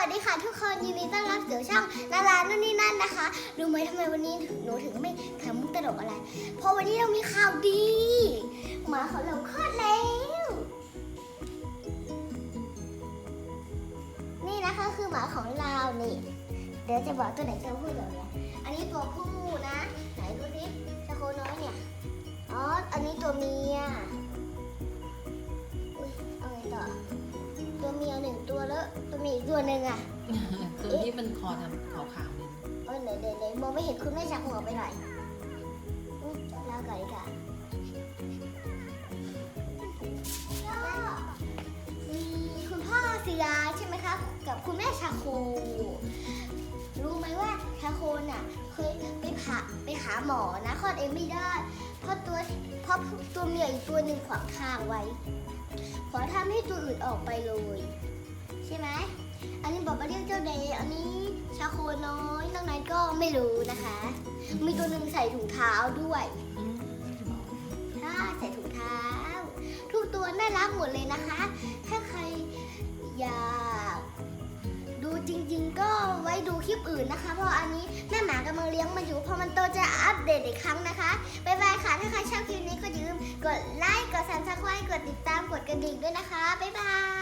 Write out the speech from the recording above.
วัสดีค่ะ ทุกคนยินดีต้อนรับสู่ช่องนารานู่นนี่นั่นนะคะรู้ไหมทำไมวันนี้หนูถึงไม่ขำมุกตลกอะไร เพราะวันนี้เรามีข่าวดีหมาของเราคลอดแล้วนี่นะคะคือหมาของเรานี่เดี๋ยวจะบอกตัวไหนตัวผู้ตัวเมียอันนี้ ตัวเมียหนึ่งตัวแล้วตัวเมียอีกตัวหนึ่งอะตัวที่มันคอทำขาวๆเนี่ยเออไหนไหนไหนมองไม่เห็นคุณแม่ชักหัวไปหน่อยอุ๊ยแล้วก่อนดีกว่ามีคุณพ่อศิลาใช่ไหมคะกับคุณแม่ชาโค รู้ไหมว่าชาโคน่ะเคยไปผ่าไปหาหมอนะคลอดเองไม่ได้ เพราะตัวเพราะ ตัวเมียอีกตัวหนึ่งขวางทางไว้ ขอทำให้ตัวอื่นออกไปเลย ใช่ไหม อันนี้บอกว่าเรียกเจ้าเดย์อันนี้ชาโคน้อยน้งนั้นก็ไม่รู้นะคะ มีตัวหนึ่งใส่ถุงเท้าด้วยอืมใช่ใส่ถุงเท้า ทุกตัวน่ารักหมดเลยนะคะ ถ้าใครอยากดูจริง ๆ ก็ไว้ดูคลิปอื่นนะคะ เพราะอันนี้ ลี้ยงมันอยู่พอมันโตจะอัปเดตอีกครั้งนะคะบ๊ายบายค่ะ ถ้าใครชอบคลิปนี้ก็อย่าลืมกดไลค์ กดซับสไครต์กดติดตาม กดกระดิ่งด้วยนะคะบ๊ายบาย